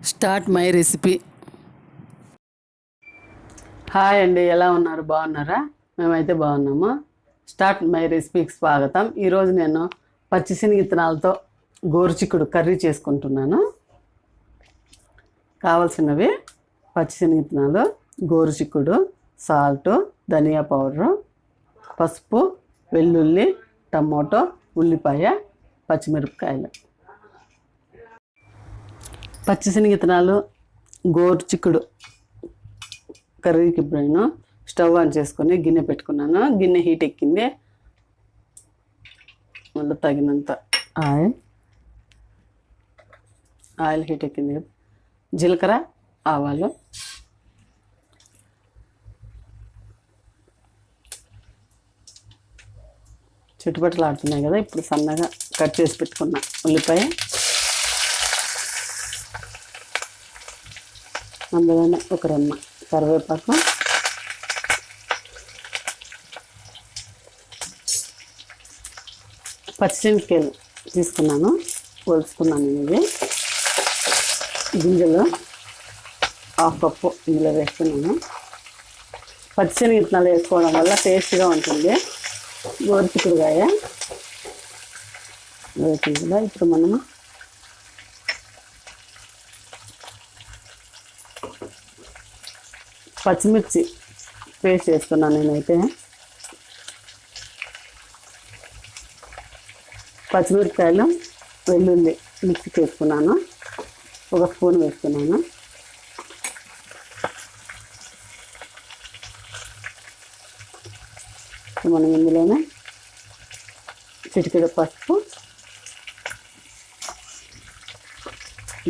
Start my recipe. Hi అండి ఎలా ఉన్నారు? బాగున్నారా? మేమైతే బాగున్నాము. స్టార్ట్ మై రెసిపీకి స్వాగతం. ఈరోజు నేను పచ్చిశనగిత్తనాలతో గోరుచిక్కుడు కర్రీ చేసుకుంటున్నాను. కావలసినవి పచ్చిశనగిత్తనాలు గోరుచిక్కుడు సాల్ట్ ధనియా పౌడరు పసుపు వెల్లుల్లి టమోటో ఉల్లిపాయ పచ్చిమిరపకాయలు. పచ్చిశనగిత్తనాలు గోరు చిక్కుడు కర్రీకి ఇప్పుడు నేను స్టవ్ ఆన్ చేసుకొని గిన్నె పెట్టుకున్నాను. గిన్నె హీట్ ఎక్కింది. మళ్ళీ తగినంత ఆయిల్ ఆయిల్ హీట్ ఎక్కింది. కదా జీలకర్ర ఆవాలు చుట్టుపక్కల ఆడుతున్నాయి కదా ఇప్పుడు సన్నగా కట్ చేసి పెట్టుకున్న ఉల్లిపాయ. అందులోనే ఒక రెమ్మ కరివేపాకు. పచ్చిమిరపకాయలు తీసుకున్నాను పోల్చుకున్నాను ఇది గింజలు హాఫ్ కప్పు ఇందులో వేస్తున్నాను. పచ్చిశనగిత్తనాలు వేసుకోవడం వల్ల టేస్ట్గా ఉంటుంది. గోరుచిక్కుడుగాయ వేసిందిగా ఇప్పుడు మనము పచ్చిమిర్చి పేస్ట్ చేస్తున్నాను నేనైతే. పచ్చిమిరపకాయలు వెల్లుల్లి మిక్సీ వేసుకున్నాను ఒక స్పూన్ వేసుకున్నాను మనం ఇందులోనే చిటికెడు పసుపు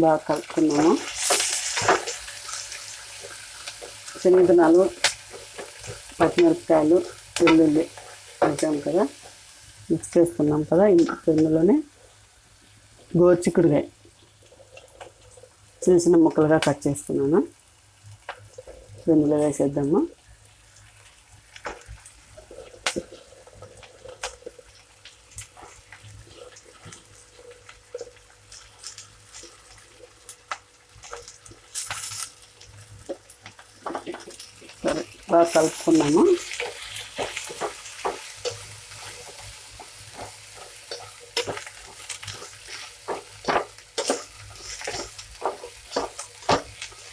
బాగా కలుపుకున్నాము. శనగనాలు పచ్చిమిరపకాయలు వెల్లుల్లి వేసాం కదా. మిక్స్ చేసుకున్నాం కదా ఇందులోనే గోరుచిక్కుడుగాయ చిన్న చిన్న ముక్కలుగా కట్ చేసుకున్నాను ఇందులో వేసేద్దాము. బాగా కలుపుకున్నాము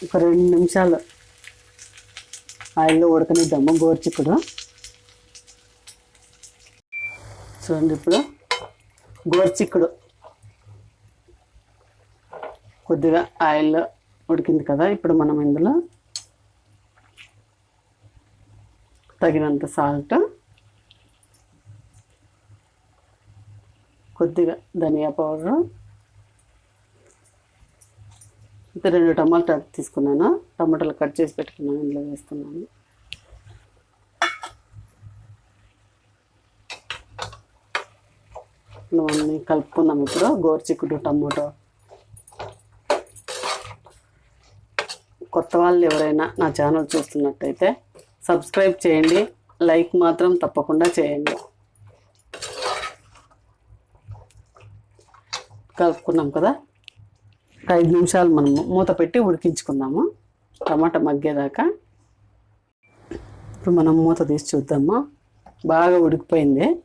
ఒక రెండు నిమిషాలు ఆయిల్లో ఉడకనిద్దాము గోరుచిక్కుడు. చూడండి ఇప్పుడు గోరుచిక్కుడు. కొద్దిగా ఆయిల్లో ఉడికింది కదా ఇప్పుడు మనం ఇందులో తగినంత సాల్ట్ కొద్దిగా ధనియా పౌడర్ ఇంకా రెండు టమాటా తీసుకున్నాను. టమాటాలు కట్ చేసి పెట్టుకున్నాను ఇందులో వేస్తున్నాను. అన్నీ కలుపుకుందాం ఇప్పుడు. గోరుచిక్కుడు టమాటో. కొత్త వాళ్ళు ఎవరైనా నా ఛానల్ చూస్తున్నట్టయితే సబ్స్క్రైబ్ చేయండి. లైక్ మాత్రం తప్పకుండా చేయండి. కలుపుకున్నాం కదా? ఒక ఐదు నిమిషాలు మనము మూత పెట్టి ఉడికించుకుందాము. టమాటా మగ్గేదాకా. ఇప్పుడు మనం మూత తీసి చూద్దాము. బాగా ఉడికిపోయింది.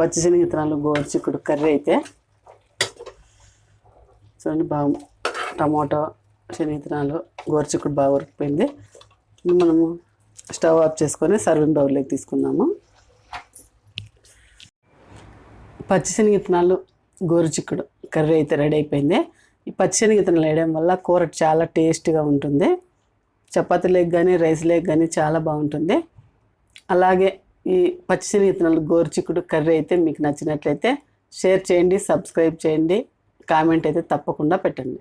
పచ్చిశనగిత్తనాలు గోరుచిక్కుడు కర్రీ అయితే. చూడండి బాగా టమాటో శనగిత్తనాలు గోరుచిక్కుడు బాగా ఉడికిపోయింది. మనము స్టవ్ ఆఫ్ చేసుకొని సర్వింగ్ బౌల్లోకి తీసుకుందాము. పచ్చిశనగిత్తనాలు గోరుచిక్కుడు కర్రీ అయితే రెడీ అయిపోయింది. ఈ పచ్చిశనగిత్తనాలు వేయడం వల్ల కూర చాలా టేస్ట్గా ఉంటుంది. చపాతి లేక్ కానీ రైస్ లేక్ కానీ చాలా బాగుంటుంది. అలాగే ఈ పచ్చిశనగిత్తనాలు గోరుచిక్కుడు కర్రీ అయితే మీకు నచ్చినట్లయితే షేర్ చేయండి సబ్స్క్రైబ్ చేయండి కామెంట్ అయితే తప్పకుండా పెట్టండి.